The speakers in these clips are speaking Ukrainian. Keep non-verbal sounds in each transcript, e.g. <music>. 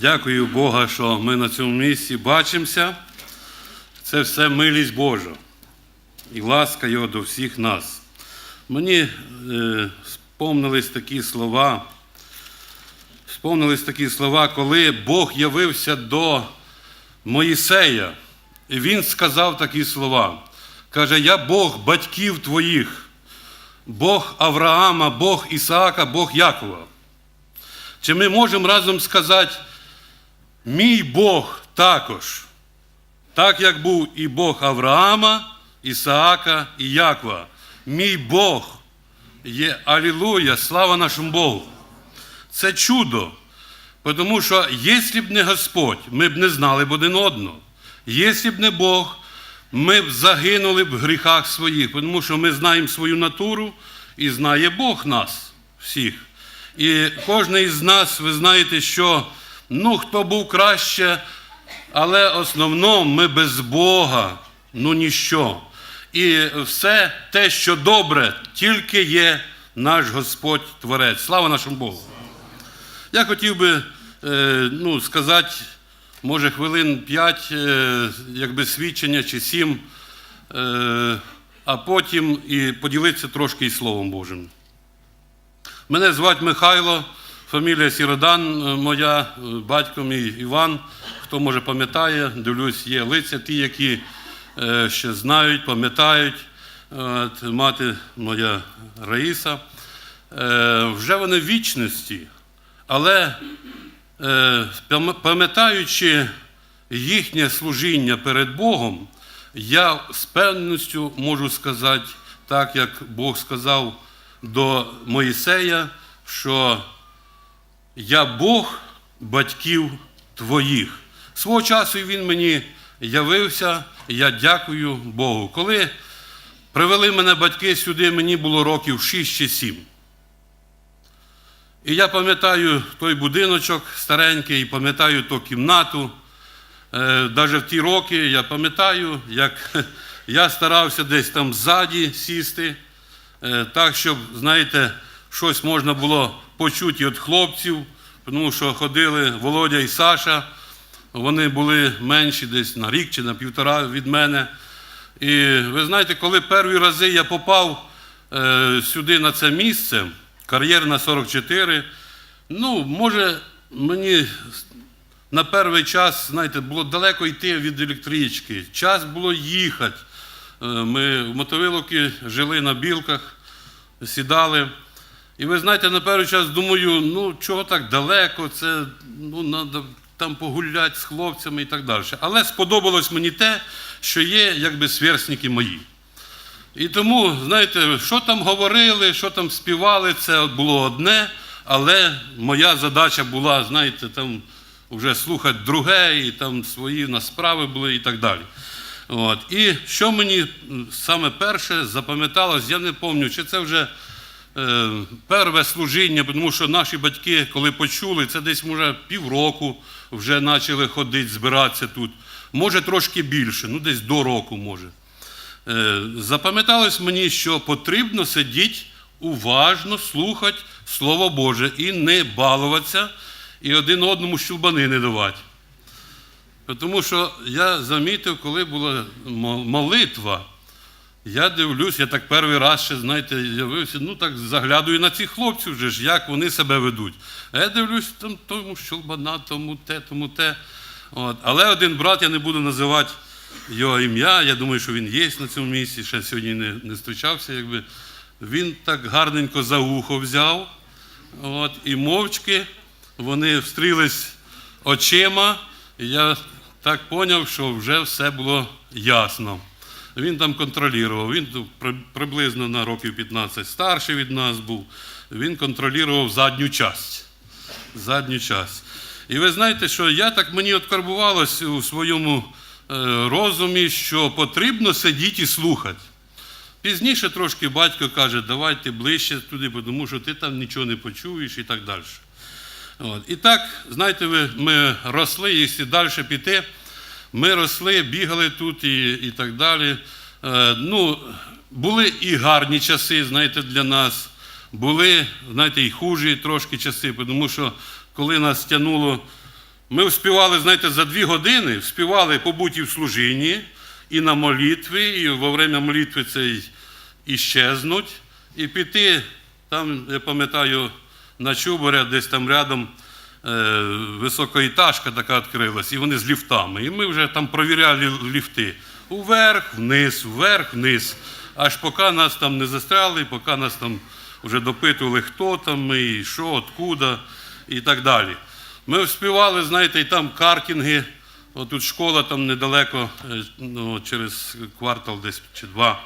Дякую Бога, що ми на цьому місці бачимося. Це все милість Божа і ласка Його до всіх нас. Мені е, сповнились такі слова, сповнились такі слова, коли Бог явився до Моїсея, і він сказав такі слова. Каже, я Бог батьків твоїх, Бог Авраама, Бог Ісаака, Бог Якова. Чи ми можемо разом сказати, мій Бог також, так як був і Бог Авраама, Ісаака і Якова. Мій Бог є Алілуя, слава нашому Богу. Це чудо. Тому що, якщо б не Господь, ми б не знали б один одного. Якщо б не Бог, ми б загинули б в гріхах своїх, тому що ми знаємо свою натуру і знає Бог нас всіх. І кожен із нас, ви знаєте, що ну, хто був краще, але основному ми без Бога, ну ніщо. І все те, що добре, тільки є наш Господь Творець. Слава нашому Богу. Я хотів би е, ну, сказати, може, хвилин п'ять, е, якби свідчення чи сім, е, а потім і поділитися трошки і Словом Божим. Мене звати Михайло, фамілія Сіродан, е, моя, е, батько мій Іван. Хто може пам'ятає, дивлюсь, є лиця ті, які е, ще знають, пам'ятають. Мати моя Раїса. Вже вони в вічності, але пам'ятаючи їхнє служіння перед Богом, я з певністю можу сказати, так як Бог сказав до Моїсея, що я Бог батьків твоїх. Свого часу він мені явився, і я дякую Богу. Коли привели мене батьки сюди, мені було років 6 чи 7. І я пам'ятаю той будиночок старенький, пам'ятаю ту кімнату. Навіть в ті роки я пам'ятаю, як <laughs> я старався десь там ззаді сісти, е, так, щоб, знаєте, щось можна було почути від хлопців, тому що ходили Володя і Саша, вони були менші десь на рік чи на півтора від мене. І ви знаєте, коли перші рази я попав е, сюди на це місце, кар'єрна 44, ну, може, мені на перший час, знаєте, було далеко йти від електрички, час було їхати. Е, Ми в Мотовиловці жили на білках, сідали. І ви знаєте, на перший час думаю, ну чого так далеко, це ну, треба там погуляти з хлопцями і так далі. Але сподобалось мені те, що є якби сверстники мої. І тому, знаєте, що там говорили, що там співали, це було одне, але моя задача була, знаєте, там вже слухати друге, і там свої на справи були і так далі. От. І що мені саме перше запам'яталось, я не пам'ятаю, чи це вже е, перше служіння, тому що наші батьки, коли почули, це десь, може, півроку вже почали ходити, збиратися тут. Може, трошки більше, ну десь до року може. Е, Запам'яталось мені, що потрібно сидіти уважно, слухати Слово Боже і не балуватися, і один одному щелбани не давати. Тому що я замітив, коли була молитва, я дивлюсь, я так перший раз ще, знаєте, явився, ну так заглядую на цих хлопців, вже ж, як вони себе ведуть. А я дивлюсь, там тому щелбана, тому те, тому те. От. Але один брат, я не буду називати його ім'я, я думаю, що він є на цьому місці, ще сьогодні не, не зустрічався. Якби. Він так гарненько за ухо взяв, от, і мовчки вони встрілись очима, і я так зрозумів, що вже все було ясно. Він там контролював, він приблизно на років 15 старший від нас був, він контролював задню часть. Задню часть. І ви знаєте, що я так мені откарбувалось у своєму е, розумі, що потрібно сидіти і слухати. Пізніше трошки батько каже, давай ти ближче туди, тому що ти там нічого не почуєш і так далі. От. І так, знаєте, ви, ми росли, якщо далі піти, ми росли, бігали тут і, і так далі. Е, ну, були і гарні часи, знаєте, для нас, були, знаєте, і хужі трошки часи, тому що коли нас тягнуло Ми вспівали, знаєте, за дві години вспівали побути в служінні, і на молитві, і во время молитви цей іщезнуть, і піти, там, я пам'ятаю, на Чуборя, десь там рядом е, високоетажка така відкрилась, і вони з ліфтами. І ми вже там провіряли ліфти. Уверх, вниз, вверх, вниз. Аж поки нас там не застряли, поки нас там вже допитували, хто там ми, і що, откуда, і так далі. Ми співали, знаєте, і там картинги. Отут школа там недалеко, е, ну, через квартал десь чи два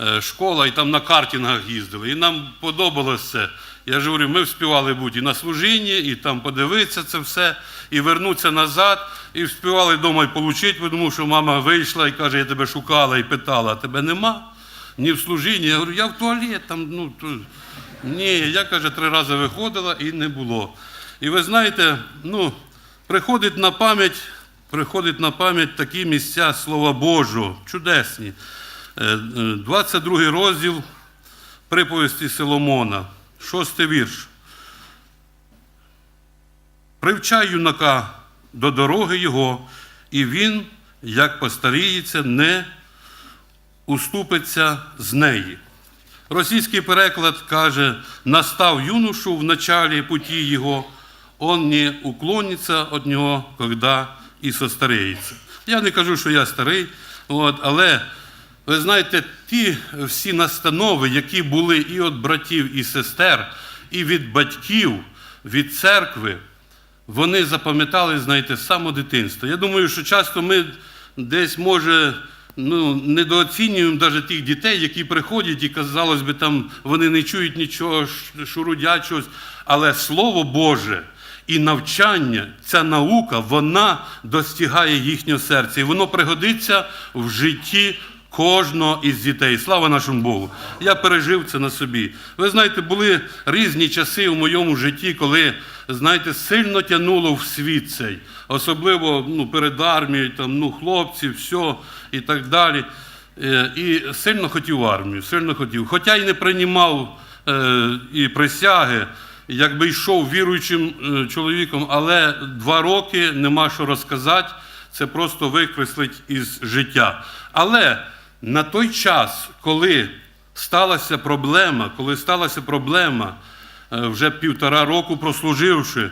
е, школа, і там на картингах їздили. І нам подобалось це. Я ж говорю, ми співали бути і на служінні, і там подивитися це все, і вернутися назад, і співали вдома і отримати, тому що мама вийшла і каже, я тебе шукала і питала, а тебе нема? Ні в служінні. Я говорю, я в туалет там, ну то... ні, я каже, три рази виходила і не було. І ви знаєте, ну, приходить на пам'ять, приходить на пам'ять такі місця Слова Божого, чудесні. Е, е, 22 розділ приповісті Соломона, шостий вірш. Привчай юнака до дороги його, і він, як постаріється, не уступиться з неї. Російський переклад каже: настав юношу в началі путі його, он не уклониться від нього, коли і состареється. Я не кажу, що я старий, от, але ви знаєте, ті всі настанови, які були і від братів, і сестер, і від батьків, від церкви, вони запам'ятали, знаєте, з самого дитинства. Я думаю, що часто ми десь, може, ну, недооцінюємо навіть тих дітей, які приходять, і, казалось би, там вони не чують нічого, шурудять щось. Але Слово Боже і навчання, ця наука, вона достигає їхнього серця. І воно пригодиться в житті кожного із дітей. Слава нашому Богу. Я пережив це на собі. Ви знаєте, були різні часи у моєму житті, коли, знаєте, сильно тянуло в світ цей, особливо ну, перед армією, там, ну, хлопці, все і так далі. Е, І сильно хотів армію, сильно хотів. Хоча й не приймав е, і присяги, якби йшов віруючим е, чоловіком, але два роки нема що розказати, це просто викреслить із життя. Але на той час, коли сталася проблема, коли сталася проблема, е, вже півтора року прослуживши, е,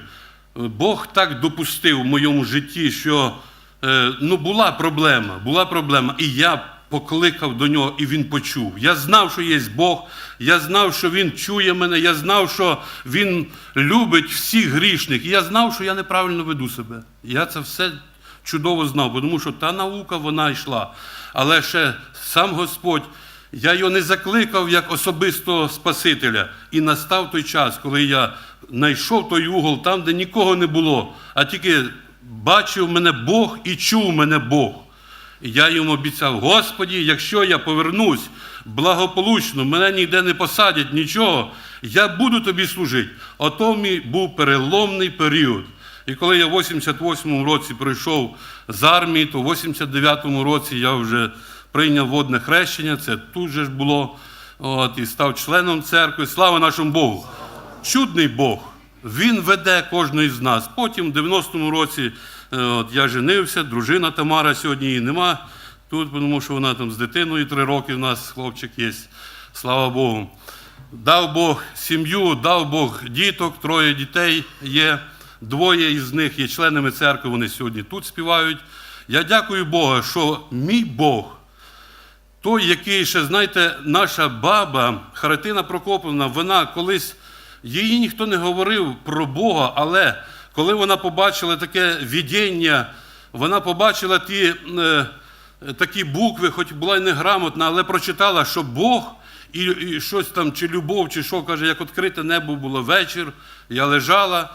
Бог так допустив в моєму житті, що е, ну, була проблема, була проблема, і я покликав до нього, і він почув. Я знав, що є Бог, я знав, що Він чує мене, я знав, що Він любить всіх грішних, і я знав, що я неправильно веду себе. Я це все чудово знав, бо тому що та наука вона йшла. Але ще сам Господь, я його не закликав як особистого Спасителя. І настав той час, коли я знайшов той угол там, де нікого не було, а тільки бачив мене Бог і чув мене Бог. І я йому обіцяв, Господі, якщо я повернусь благополучно, мене ніде не посадять, нічого, я буду тобі служити. Ото мій був переломний період. І коли я в 88-му році прийшов з армії, то в 89-му році я вже прийняв водне хрещення, це тут же ж було, от, і став членом церкви. Слава нашому Богу! Чудний Бог. Він веде кожного з нас. Потім, в 90-му році, е, от, я женився, дружина Тамара сьогодні її нема тут, тому що вона там з дитиною три роки в нас хлопчик є. Слава Богу. Дав Бог сім'ю, дав Бог діток, троє дітей є. Двоє із них є членами церкви, вони сьогодні тут співають. Я дякую Богу, що мій Бог, той, який ще, знаєте, наша баба Харитина Прокоповна, вона колись, їй ніхто не говорив про Бога, але коли вона побачила таке відіння, вона побачила ті е, такі букви, хоч була й неграмотна, але прочитала, що Бог і, і щось там, чи любов, чи що, каже, як відкрите небо було вечір, я лежала.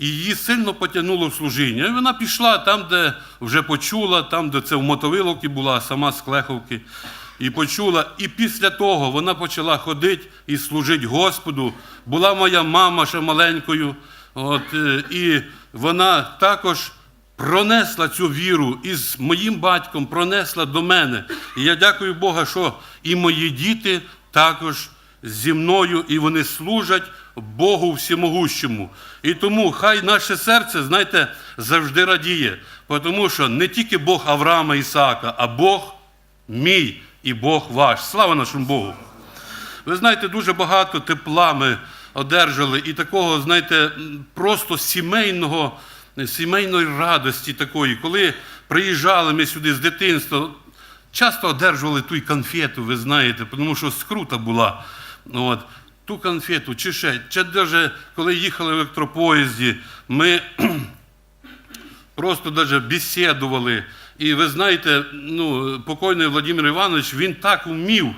І її сильно потягнуло в служіння. І вона пішла там, де вже почула, там, де це в Мотовиловці була, сама з Клеховки. І почула. І після того вона почала ходити і служити Господу. Була моя мама ще маленькою. От, е, і вона також пронесла цю віру і з моїм батьком пронесла до мене. І я дякую Бога, що і мої діти також зі мною, і вони служать Богу всемогущому. І тому хай наше серце, знаєте, завжди радіє, тому що не тільки Бог Авраама Ісаака, а Бог мій і Бог ваш. Слава нашому Богу! Ви знаєте, дуже багато тепла ми одержали і такого, знаєте, просто сімейного, сімейної радості такої, коли приїжджали ми сюди з дитинства, часто одержували ту й конфету, ви знаєте, тому що скрута була. От. Ту конфету, чи ще, чи навіть коли їхали в електропоїзді, ми <clears throat> просто даже бесідували. І ви знаєте, ну, покойний Владимир Іванович, він так вмів,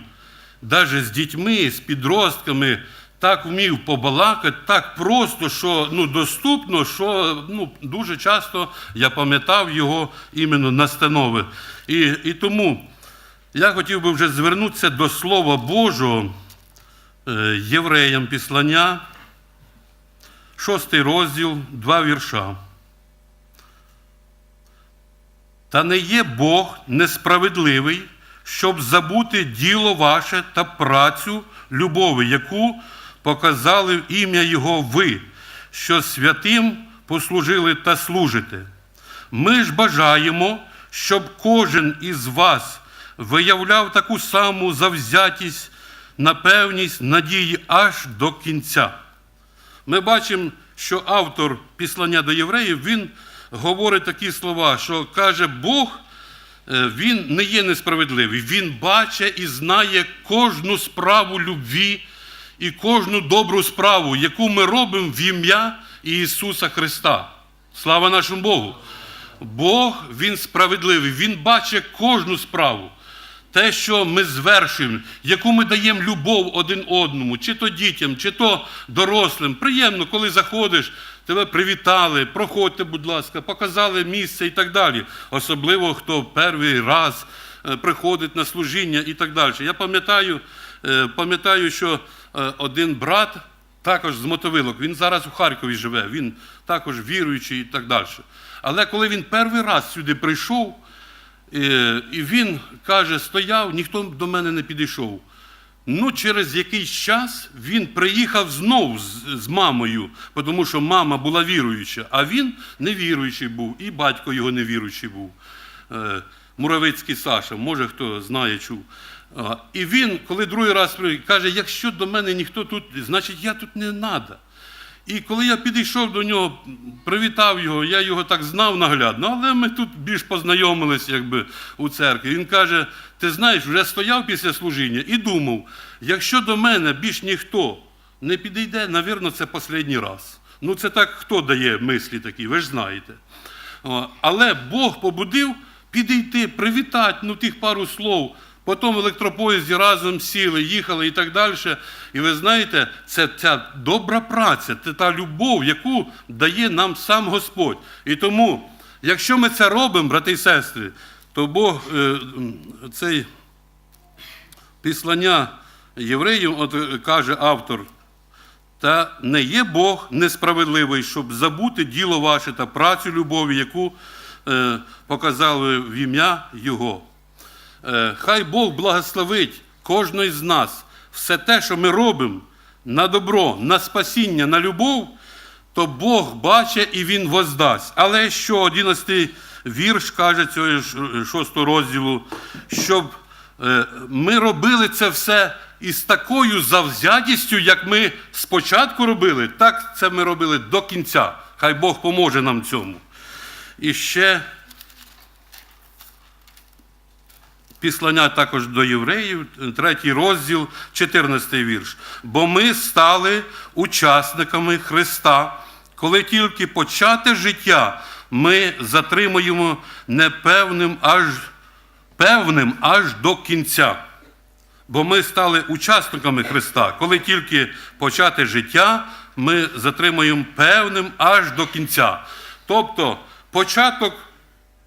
навіть з дітьми, з підростками, так вмів побалакати, так просто, що ну, доступно, що ну, дуже часто я пам'ятав його іменно настанови. І, і тому я хотів би вже звернутися до Слова Божого, євреям післання, шостий розділ, два вірша. Та не є Бог несправедливий, щоб забути діло ваше та працю любові, яку показали в ім'я Його ви, що святим послужили та служите. Ми ж бажаємо, щоб кожен із вас виявляв таку саму завзятість, напевність надії аж до кінця. Ми бачимо, що автор післання до євреїв він говорить такі слова, що каже, Бог е, він не є несправедливий, він бачить і знає кожну справу любві і кожну добру справу, яку ми робимо в ім'я Ісуса Христа. Слава нашому Богу! Бог він справедливий, Він бачить кожну справу. Те, що ми звершуємо, яку ми даємо любов один одному, чи то дітям, чи то дорослим. Приємно, коли заходиш, тебе привітали, проходьте, будь ласка, показали місце і так далі. Особливо, хто перший раз е, приходить на служіння і так далі. Я пам'ятаю, е, пам'ятаю, що е, один брат, також з мотовилок, він зараз у Харкові живе, він також віруючий і так далі. Але коли він перший раз сюди прийшов, І він каже, стояв, ніхто до мене не підійшов. Ну, через якийсь час він приїхав знову з, з мамою, тому що мама була віруюча, а він невіруючий був, і батько його невіруючий був. Е, Муравицький Саша, може хто знає, чув. І він, коли другий раз каже, якщо до мене ніхто тут, значить я тут не треба. І коли я підійшов до нього, привітав його, я його так знав наглядно, але ми тут більш познайомились якби, у церкві. Він каже: ти знаєш, вже стояв після служіння і думав, якщо до мене більш ніхто не підійде, навірно, це останній раз. Ну, це так хто дає мислі такі, ви ж знаєте. Але Бог побудив підійти, привітати, ну, тих пару слов. Потім в електропоїзді разом сіли, їхали і так далі. І ви знаєте, це ця добра праця, це та любов, яку дає нам сам Господь. І тому, якщо ми це робимо, брати і сестри, то Бог е, цей післання євреїв, от е, каже автор, та не є Бог несправедливий, щоб забути діло ваше та працю любові, яку е, показали в ім'я Його. Е, Хай Бог благословить кожного з нас все те, що ми робимо на добро, на спасіння, на любов, то Бог бачить і Він воздасть. Але що 11 вірш каже цього ж, е, розділу, щоб е, ми робили це все із такою завзятістю, як ми спочатку робили, так це ми робили до кінця. Хай Бог поможе нам цьому. І ще Післання також до євреїв, третій розділ, 14 вірш. Бо ми стали учасниками Христа, коли тільки почате життя ми затримуємо непевним аж певним аж до кінця. Бо ми стали учасниками Христа, коли тільки почати життя, ми затримуємо певним аж до кінця. Тобто початок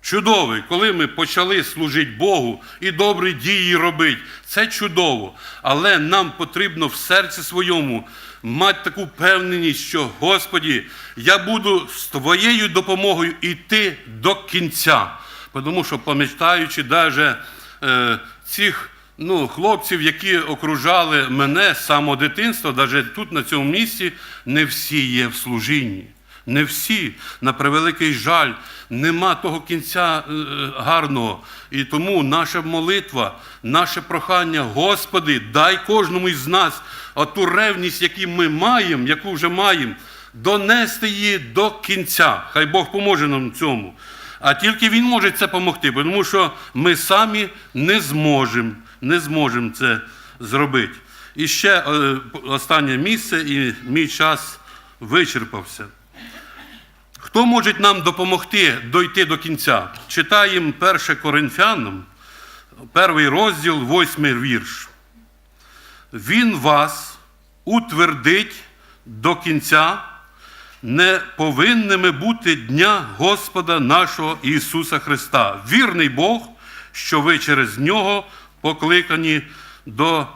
чудовий, коли ми почали служити Богу і добрі дії робити. Це чудово. Але нам потрібно в серці своєму мати таку впевненість, що Господі, я буду з Твоєю допомогою йти до кінця. Тому що, пам'ятаючи навіть е, цих ну, хлопців, які окружали мене з самого дитинства, навіть тут, на цьому місці, не всі є в служінні. Не всі, на превеликий жаль, нема того кінця е, гарного. І тому наша молитва, наше прохання, Господи, дай кожному із нас оту ревність, яку ми маємо, яку вже маємо, донести її до кінця. Хай Бог поможе нам цьому. А тільки Він може це допомогти, тому що ми самі не зможемо, не зможемо це зробити. І ще е, останнє місце, і мій час вичерпався. Хто може нам допомогти дойти до кінця? Читаємо 1 Коринфянам, перший розділ, восьмий вірш. Він вас утвердить до кінця, не повинними бути дня Господа нашого Ісуса Христа. Вірний Бог, що ви через нього покликані до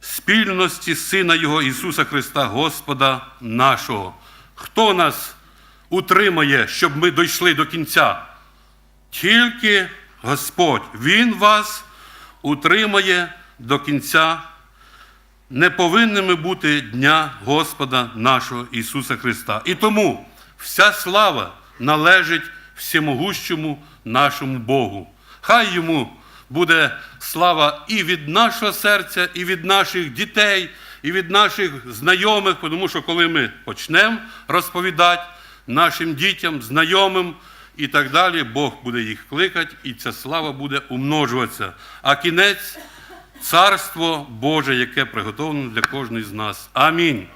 спільності Сина Його Ісуса Христа, Господа нашого. Хто нас утримає, щоб ми дійшли до кінця? Тільки Господь. Він вас утримає до кінця. Не повинними бути дня Господа нашого Ісуса Христа. І тому вся слава належить всемогущому нашому Богу. Хай йому буде слава і від нашого серця, і від наших дітей, і від наших знайомих, тому що коли ми почнемо розповідати нашим дітям, знайомим і так далі, Бог буде їх кликати, і ця слава буде умножуватися. А кінець царство Боже, яке приготовлено для кожного з нас. Амінь.